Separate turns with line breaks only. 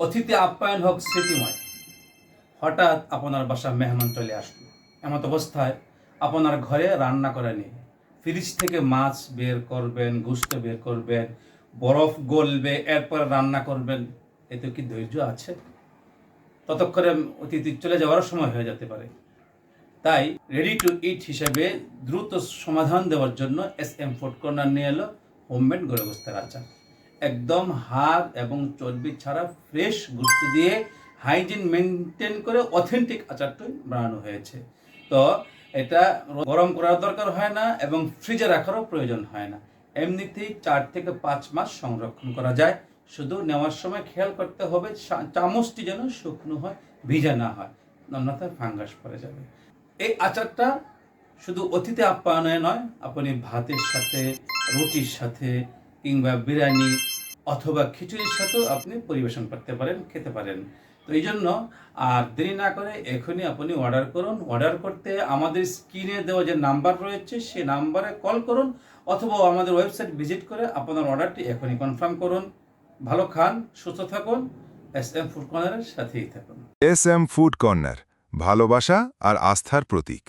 অতিথি আপ্যায়ন হোক স্মৃতিময়। হঠাৎ আপনার বাসা মেহমান চলে আসলো। এমত অবস্থায় আপনার ঘরে রান্না করে নেই। ফ্রিজ থেকে মাছ বের করবেন গুস্ত বের করবেন, বরফ গলবে, এরপর রান্না করবেন। এতে কি ধৈর্য আছে? ততক্ষণে অতিথি চলে যাওয়ার সময় হয়ে যেতে পারে। তাই রেডি টু ইট হিসেবে দ্রুত সমাধান দেওয়ার জন্য এস এম ফুড কর্নার নিয়ে এলো। হোমমেড গোস্তের আচার। একদম হাত এবং চর্বি ছাড়া ফ্রেশ গুস্ত দিয়ে হাইজিন মেনটেন করে অথেন্টিক আচারটা বানানো হয়েছে। তো এটা গরম করার দরকার হয় না এবং ফ্রিজে রাখারও প্রয়োজন হয় না। এমনিতেই চার থেকে পাঁচ মাস সংরক্ষণ করা যায়। শুধু নেওয়ার সময় খেয়াল করতে হবে চামচটি যেন শুকনো হয়, ভিজা না হয় অন্যথায় ফাঙ্গাস পড়ে যাবে। এই আচারটা শুধু অতিথি আপ্যায়নে নয়, আপনি ভাতের সাথে, রুটির সাথে কিংবা বিরিয়ানি অথবা খিচুড়ির সাথেও আপনি পরিবেশন করতে পারেন, খেতে পারেন। তো এই জন্য, আর দেরি না করে এখনই আপনি অর্ডার করুন। অর্ডার করতে আমাদের স্ক্রিনে দেওয়া যে নাম্বার রয়েছে সেই নাম্বারে কল করুন অথবা আমাদের ওয়েবসাইট ভিজিট করে আপনার অর্ডারটি এখনই কনফার্ম করুন। ভালো খান, সুস্থ থাকুন এস এম ফুড কর্নারের সাথেই থাকুন।
এস এম ফুড কর্নার ভালোবাসা আর আস্থার প্রতীক।